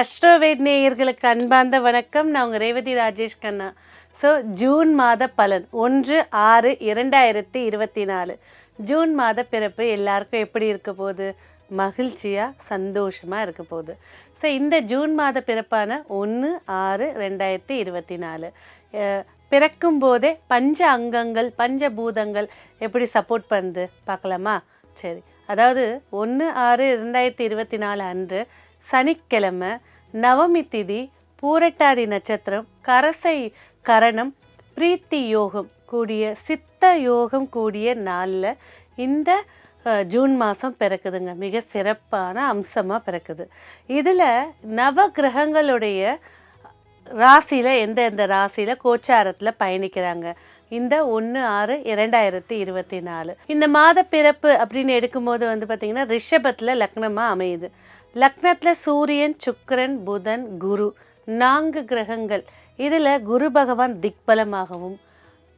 அஸ்ட்ரோவேட் நேயர்களுக்கு அன்பார்ந்த வணக்கம். நான் உங்கள் ரேவதி ராஜேஷ் கண்ணா. ஸோ ஜூன் மாத பலன் ஒன்று ஆறு இரண்டாயிரத்தி இருபத்தி நாலு ஜூன் மாத பிறப்பு எல்லாருக்கும் எப்படி இருக்க போகுது? மகிழ்ச்சியாக சந்தோஷமாக இருக்க போகுது. ஸோ இந்த ஜூன் மாத பிறப்பான ஒன்று ஆறு ரெண்டாயிரத்தி இருபத்தி நாலு பிறக்கும் போதே பஞ்ச அங்கங்கள் பஞ்சபூதங்கள் எப்படி சப்போர்ட் பண்ணுது? பார்க்கலாமா? சரி. அதாவது ஒன்று ஆறு ரெண்டாயிரத்தி இருபத்தி நாலு அன்று சனிக்கிழமை நவமி திதி பூரட்டாதி நட்சத்திரம் கரசை கரணம் பிரீத்தி யோகம் கூடிய சித்த யோகம் கூடிய நாளில் இந்த ஜூன் மாதம் பிறக்குதுங்க. மிக சிறப்பான அம்சமாக பிறக்குது. இதில் நவ கிரகங்களுடைய ராசியில் எந்த எந்த ராசியில் கோச்சாரத்தில் பயணிக்கிறாங்க? இந்த ஒன்று ஆறு இரண்டாயிரத்தி இருபத்தி நாலு. இந்த மாத பிறப்பு அப்படின்னு எடுக்கும்போது வந்து பார்த்திங்கன்னா ரிஷபத்தில் லக்னமாக அமையுது. லக்னத்தில் சூரியன் சுக்கரன் புதன் குரு நான்கு கிரகங்கள். இதில் குரு பகவான் திக்பலமாகவும்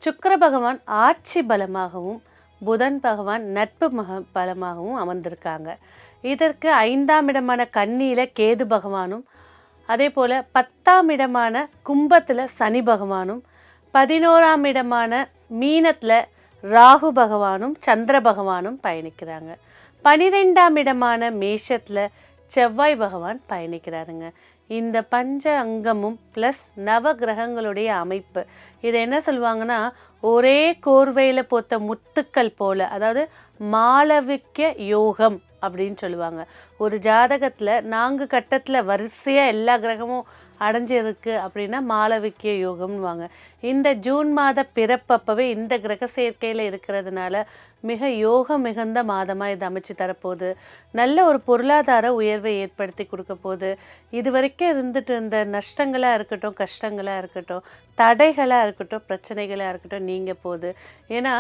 சுக்கர பகவான் ஆட்சி பலமாகவும் புதன் பகவான் நட்பு மக பலமாகவும் அமர்ந்திருக்காங்க. இதற்கு ஐந்தாம் இடமான கன்னியில் கேது பகவானும் அதே போல் பத்தாம் இடமான கும்பத்தில் சனி பகவானும் பதினோராம் இடமான மீனத்தில் ராகு பகவானும் சந்திர பகவானும் பயணிக்கிறாங்க. பனிரெண்டாம் இடமான மேஷத்தில் செவ்வாய் பகவான் பயணிக்கிறாருங்க. இந்த பஞ்ச அங்கமும் ப்ளஸ் நவ கிரகங்களுடைய அமைப்பு. இதை என்ன சொல்லுவாங்கன்னா ஒரே கோர்வையில் போத்த முத்துக்கள் போல் அதாவது மாளவிக்க யோகம் அப்படின்னு சொல்லுவாங்க. ஒரு ஜாதகத்தில் நான்கு கட்டத்தில் வரிசையாக எல்லா கிரகமும் அடைஞ்சிருக்கு அப்படின்னா மாளவிக்கிய யோகம்னுவாங்க. இந்த ஜூன் மாத பிறப்பப்பவே இந்த கிரக சேர்க்கையில் இருக்கிறதுனால மிக யோகம் மிகுந்த மாதமாக இது அமைச்சு தரப்போகுது. நல்ல ஒரு பொருளாதார உயர்வை ஏற்படுத்தி கொடுக்க போகுது. இது வரைக்கும் இருந்துட்டு இருந்த நஷ்டங்களாக இருக்கட்டும் கஷ்டங்களாக இருக்கட்டும் தடைகளாக இருக்கட்டும் பிரச்சனைகளாக இருக்கட்டும் நீங்க போகுது. ஏன்னா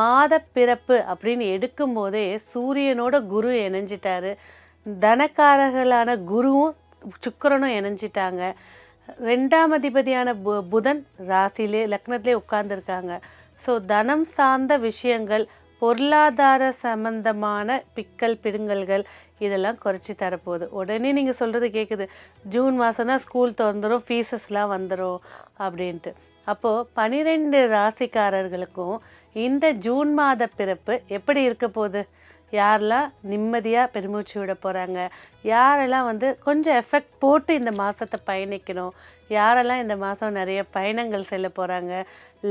மாத பிறப்பு அப்படின்னு எடுக்கும்போதே சூரியனோட குரு இணைஞ்சிட்டாரு. தனக்காரர்களான குருவும் சுக்கரனும் இணைஞ்சிட்டாங்க. ரெண்டாம் அதிபதியான பு புதன் ராசிலே லக்னத்திலே உட்கார்ந்துருக்காங்க. ஸோ தனம் சார்ந்த விஷயங்கள் பொருளாதார சம்பந்தமான பிக்கல் பிடுங்கல்கள் இதெல்லாம் குறைச்சி தரப்போகுது. உடனே நீங்கள் சொல்கிறது கேட்குது ஜூன் மாதம்னா ஸ்கூல் திறந்துடும் ஃபீஸஸ்லாம் வந்துடும் அப்படின்ட்டு. அப்போது பனிரெண்டு ராசிக்காரர்களுக்கும் இந்த ஜூன் மாத பிறப்பு எப்படி இருக்க போகுது? யாரெல்லாம் நிம்மதியாக பெருமூச்சு விட போகிறாங்க யாரெல்லாம் வந்து கொஞ்சம் எஃபெக்ட் போட்டு இந்த மாதத்தை பயணிக்கணும்? யாரெல்லாம் இந்த மாதம் நிறைய பயணங்கள் செல்ல போகிறாங்க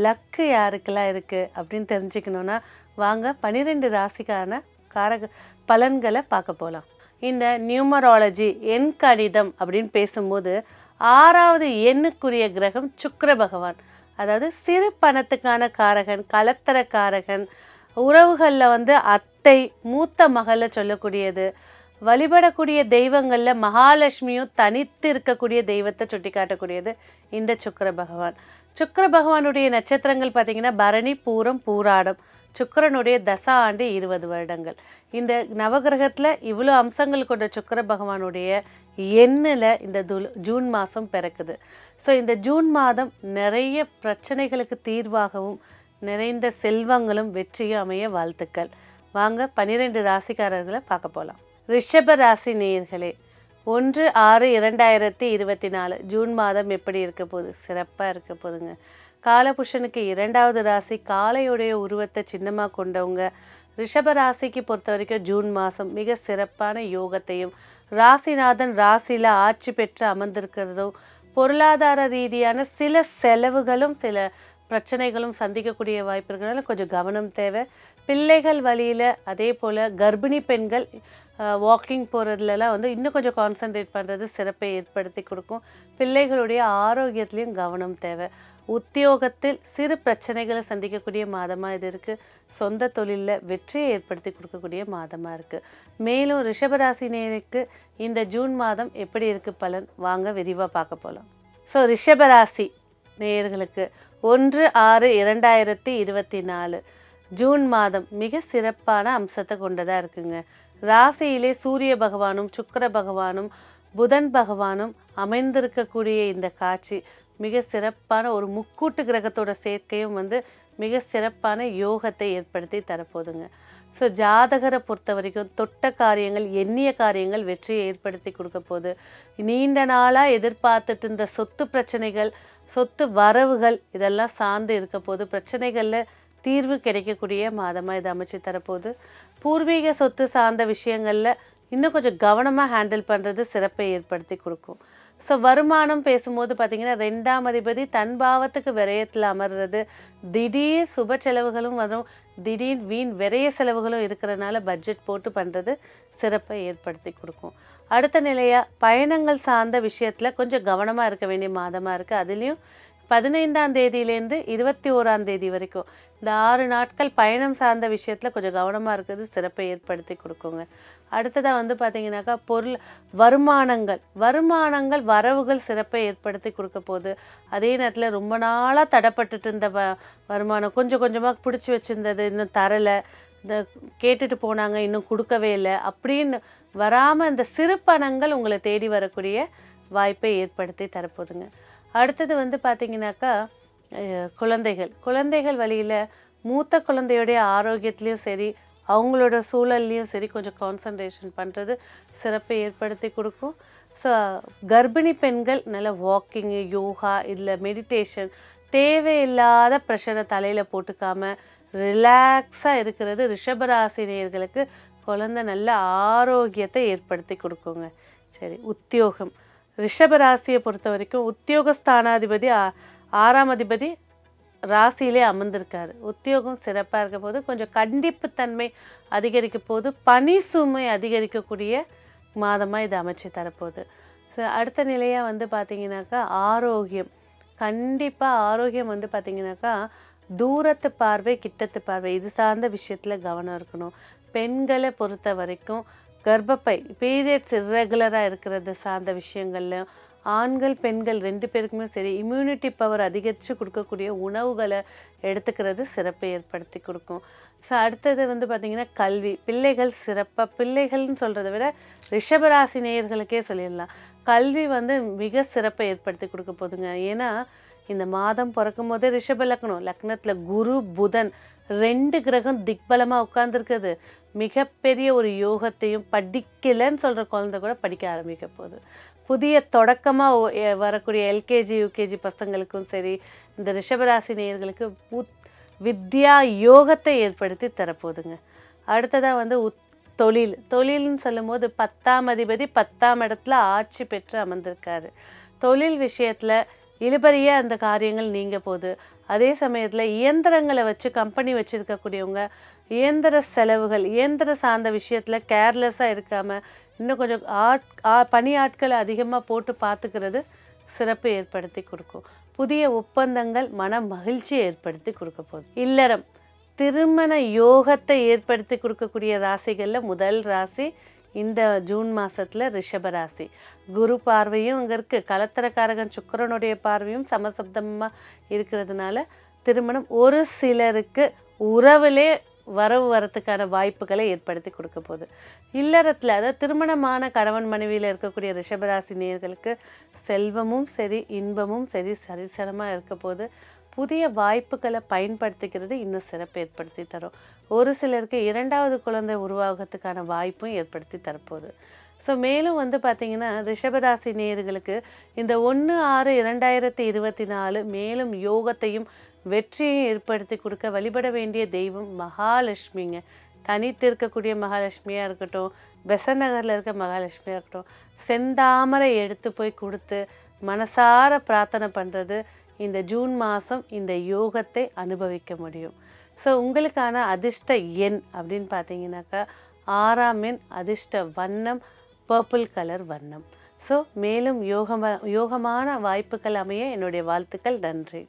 லக்கு யாருக்கெல்லாம் இருக்குது அப்படின்னு தெரிஞ்சுக்கணுன்னா வாங்க பன்னிரெண்டு ராசிக்கான காரக பலன்களை பார்க்க போகலாம் இந்த நியூமராலஜி எண் கணிதம் அப்படின்னு பேசும்போது ஆறாவது எண்ணுக்குரிய கிரகம் சுக்கர பகவான். அதாவது சிறு பணத்துக்கான காரகன் கலத்தர காரகன் உறவுகளில் வந்து அத்தை மூத்த மகளை சொல்லக்கூடியது. வழிபடக்கூடிய தெய்வங்களில் மகாலட்சுமியும் தனித்து இருக்கக்கூடிய தெய்வத்தை சுட்டி காட்டக்கூடியது இந்த சுக்கிர பகவான். சுக்கர பகவானுடைய நட்சத்திரங்கள் பார்த்தீங்கன்னா பரணி பூரம் பூராடம். சுக்கரனுடைய தசா ஆண்டு இருபது வருடங்கள். இந்த நவகிரகத்தில் இவ்வளோ அம்சங்கள் கொண்ட சுக்கர பகவானுடைய எண்ணில் இந்த துலு ஜூன் மாதம் பிறக்குது. ஸோ இந்த ஜூன் மாதம் நிறைய பிரச்சனைகளுக்கு தீர்வாகவும் நிறைந்த செல்வங்களும் வெற்றியும் அமைய வாழ்த்துக்கள். வாங்க பன்னிரெண்டு ராசிக்காரர்களை பார்க்க போகலாம் ரிஷப ராசி நேயர்களே ஒன்று ஆறு இரண்டாயிரத்தி இருபத்தி நாலு. ஜூன் மாதம் எப்படி இருக்க போகுது? சிறப்பாக இருக்க போதுங்க காலபுஷனுக்கு இரண்டாவது ராசி காளையுடைய உருவத்தை சின்னமாக கொண்டவங்க. ரிஷப ராசிக்கு பொறுத்த வரைக்கும் ஜூன் மாதம் மிக சிறப்பான யோகத்தையும் ராசிநாதன் ராசியில் ஆட்சி பெற்று அமர்ந்திருக்கிறதும் பொருளாதார ரீதியான சில செலவுகளும் சில பிரச்சனைகளும் சந்திக்கக்கூடிய வாய்ப்பு இருக்கிறனால கொஞ்சம் கவனம் தேவை. பிள்ளைகள் வழியில் அதே போல் கர்ப்பிணி பெண்கள் வாக்கிங் போகிறதுலலாம் வந்து இன்னும் கொஞ்சம் கான்சென்ட்ரேட் பண்ணுறது சிறப்பை ஏற்படுத்தி கொடுக்கும். பிள்ளைகளுடைய ஆரோக்கியத்துலேயும் கவனம் தேவை. உத்தியோகத்தில் சிறு பிரச்சனைகளை சந்திக்கக்கூடிய மாதமாக இது இருக்குது சொந்த தொழிலில் வெற்றியை ஏற்படுத்தி கொடுக்கக்கூடிய மாதமாக இருக்குது மேலும் ரிஷபராசினியருக்கு இந்த ஜூன் மாதம் எப்படி இருக்குது பலன்? வாங்க விரிவாக பார்க்க போகலாம் ஸோ ரிஷபராசி நேயர்களுக்கு. ஒன்று ஆறு இரண்டாயிரத்தி இருபத்தி நாலு. ஜூன் மாதம் மிக சிறப்பான அம்சத்தை கொண்டதாக இருக்குங்க. ராசியிலே சூரிய பகவானும் சுக்கிர பகவானும் புதன் பகவானும் அமைந்திருக்கக்கூடிய இந்த காட்சி மிக சிறப்பான ஒரு முக்கூட்டு கிரகத்தோட சேர்க்கையும் வந்து மிக சிறப்பான யோகத்தை ஏற்படுத்தி தரப்போகுதுங்க. ஸோ ஜாதகரை பொறுத்த வரைக்கும் தொட்ட காரியங்கள் எண்ணிய காரியங்கள் வெற்றியை ஏற்படுத்தி கொடுக்க போகுது. நீண்ட நாளாக எதிர்பார்த்துட்டு இருந்த சொத்து பிரச்சனைகள் சொத்து வரவுகள் இதெல்லாம் சார்ந்து இருக்க போது பிரச்சனைகளில் தீர்வு கிடைக்கக்கூடிய மாதமாக இது அமைச்சு தரப்போகுது. பூர்வீக சொத்து சார்ந்த விஷயங்களில் இன்னும் கொஞ்சம் கவனமாக ஹேண்டில் பண்ணுறது சிறப்பை ஏற்படுத்தி கொடுக்கும். ஸோ வருமானம் பேசும்போது பார்த்தீங்கன்னா ரெண்டாம் அதிபதி தன் பாவத்துக்கு விரயத்தில் அமர்றது திடீர் சுப செலவுகளும் வரும் திடீர் வீண் விரைய செலவுகளும் இருக்கிறனால பட்ஜெட் போட்டு பண்ணுறது சிறப்பை ஏற்படுத்தி கொடுக்கும். அடுத்த நிலையாக பயணங்கள் சார்ந்த விஷயத்தில் கொஞ்சம் கவனமாக இருக்க வேண்டிய மாதமாக இருக்குது அதுலேயும் பதினைந்தாம் தேதியிலேருந்து இருபத்தி ஓராம் தேதி வரைக்கும் இந்த ஆறு நாட்கள் பயணம் சார்ந்த விஷயத்தில் கொஞ்சம் கவனமாக இருக்கிறது சிறப்பை ஏற்படுத்தி கொடுக்குங்க. அடுத்ததாக வந்து பார்த்தீங்கன்னாக்கா பொருள் வருமானங்கள். வருமானங்கள் வரவுகள் சிறப்பை ஏற்படுத்தி கொடுக்க போகுது. அதே நேரத்தில் ரொம்ப நாளாக தடைப்பட்டுட்டு இருந்த வ வருமானம் கொஞ்சம் கொஞ்சமாக பிடிச்சி வச்சுருந்தது இன்னும் தரலை. இந்த கேட்டுட்டு போனாங்க இன்னும் கொடுக்கவே இல்லை. அப்படின்னு வராமல் இந்த சிறு பணங்கள் உங்களை தேடி வரக்கூடிய வாய்ப்பை ஏற்படுத்தி தரப்போகுதுங்க. அடுத்தது வந்து பார்த்திங்கனாக்கா குழந்தைகள். குழந்தைகள் வழியில் மூத்த குழந்தையுடைய ஆரோக்கியத்துலேயும் சரி அவங்களோட சூழல்லையும் சரி கொஞ்சம் கான்சன்ட்ரேஷன் பண்ணுறது சிறப்பை ஏற்படுத்தி கொடுக்கும். ஸோ கர்ப்பிணி பெண்கள் நல்ல வாக்கிங்கு யோகா இதில் மெடிடேஷன் தேவையில்லாத ப்ரெஷரை தலையில் போட்டுக்காமல் ரிலாக்ஸாக இருக்கிறது ரிஷபராசினியர்களுக்கு குழந்தை நல்ல ஆரோக்கியத்தை ஏற்படுத்தி கொடுக்குங்க. சரி உத்தியோகம். ரிஷபராசியை பொறுத்த வரைக்கும் உத்தியோகஸ்தானாதிபதி ஆறாம் அதிபதி ராசியிலே அமர்ந்திருக்காரு. உத்தியோகம் சிறப்பாக இருக்க போது கொஞ்சம் கண்டிப்புத்தன்மை அதிகரிக்க போது பனி சுமை அதிகரிக்கக்கூடிய மாதமாக இது அமைச்சு தரப்போகுது. அடுத்த நிலையாக வந்து பார்த்திங்கனாக்கா ஆரோக்கியம். கண்டிப்பாக ஆரோக்கியம் வந்து பார்த்திங்கனாக்கா தூரத்து பார்வை கிட்டத்து பார்வை இது சார்ந்த விஷயத்தில் கவனம் இருக்கணும். பெண்களை பொறுத்த வரைக்கும் கர்ப்பப்பை பீரியட்ஸ் இர்ரெகுலராக இருக்கிறது சார்ந்த விஷயங்களில். ஆண்கள் பெண்கள் ரெண்டு பேருக்குமே சரி இம்யூனிட்டி பவர் அதிகரித்து கொடுக்கக்கூடிய உணவுகளை எடுத்துக்கிறது சிறப்பை ஏற்படுத்தி கொடுக்கும். ஸோ அடுத்தது வந்து பார்த்திங்கன்னா கல்வி. பிள்ளைகள் சிறப்பாக பிள்ளைகள்னு சொல்கிறத விட ரிஷபராசி நேயர்களுக்கே சொல்லிடலாம். கல்வி வந்து மிக சிறப்பை ஏற்படுத்தி கொடுக்க போதுங்க ஏன்னா இந்த மாதம் பிறக்கும் போதே ரிஷப லக்னம் லக்னத்தில் குரு புதன் ரெண்டு கிரகம் திக்பலமாக உட்காந்துருக்குது மிகப்பெரிய ஒரு யோகத்தையும் படிக்கலைன்னு சொல்கிற குழந்தை கூட படிக்க ஆரம்பிக்க போகுது. புதிய தொடக்கமாக வரக்கூடிய எல்கேஜி யூகேஜி பசங்களுக்கும் சரி இந்த ரிஷபராசி நேயர்களுக்கு உத் வித்யா யோகத்தை ஏற்படுத்தி தரப்போகுதுங்க. அடுத்ததாக வந்து உத் தொழில். தொழில்னு சொல்லும்போது பத்தாம் அதிபதி பத்தாம் இடத்துல ஆட்சி பெற்று அமர்ந்திருக்காரு. தொழில் விஷயத்தில் இழுபறியாக அந்த காரியங்கள் நீங்க போகுது அதே சமயத்தில் இயந்திரங்களை வச்சு கம்பெனி வச்சுருக்கக்கூடியவங்க இயந்திர செலவுகள் இயந்திர சார்ந்த விஷயத்தில் கேர்லெஸ்ஸாக இருக்காமல் இன்னும் கொஞ்சம் ஆட் பணி ஆட்களை அதிகமாக போட்டு பார்த்துக்கிறது சிறப்பு ஏற்படுத்தி கொடுக்கும். புதிய ஒப்பந்தங்கள் மன மகிழ்ச்சியை ஏற்படுத்தி கொடுக்க போகுது. இல்லறம் திருமண யோகத்தை ஏற்படுத்தி கொடுக்கக்கூடிய ராசிகளில் முதல் ராசி இந்த ஜூன் மாதத்தில் ரிஷபராசி. குரு பார்வையும் அங்கே இருக்குது கலத்தரக்காரகன் சுக்கரனுடைய பார்வையும் சமசப்தமாக இருக்கிறதுனால திருமணம் ஒரு சிலருக்கு உறவிலே வரவு வரத்துக்கான வாய்ப்புகளை ஏற்படுத்தி கொடுக்க போகுது. இல்லறத்தில் அதாவது திருமணமான கணவன் மனைவியில் இருக்கக்கூடிய ரிஷபராசி நேர்களுக்கு செல்வமும் சரி இன்பமும் சரி சரிசனமாக இருக்க போது புதிய வாய்ப்புகளை பயன்படுத்திக்கிறது இன்னும் சிறப்பு ஏற்படுத்தி தரும். ஒரு சிலருக்கு இரண்டாவது குழந்தை உருவாகிறதுக்கான வாய்ப்பும் ஏற்படுத்தி தரப்போகுது. ஸோ மேலும் வந்து பார்த்திங்கன்னா ரிஷபராசி நேர்களுக்கு இந்த ஒன்று ஆறு இரண்டாயிரத்தி இருபத்தி நாலு மேலும் யோகத்தையும் வெற்றியையும் ஏற்படுத்தி கொடுக்க வழிபட வேண்டிய தெய்வம் மகாலட்சுமிங்க. தனித்து இருக்கக்கூடிய மகாலட்சுமியாக இருக்கட்டும் பெசன் நகரில் இருக்க மகாலட்சுமியாக இருக்கட்டும் செந்தாமரை எடுத்து போய் கொடுத்து மனசார பிரார்த்தனை பண்ணுறது இந்த ஜூன் மாதம் இந்த யோகத்தை அனுபவிக்க முடியும். ஸோ உங்களுக்கான அதிர்ஷ்ட எண் அப்படின்னு பார்த்தீங்கன்னாக்கா ஆறாம் எண் அதிர்ஷ்ட வண்ணம் பர்பிள் கலர் வண்ணம். ஸோ மேலும் யோகமா யோகமான வாய்ப்புகள் அமைய என்னுடைய வாழ்த்துக்கள். நன்றி.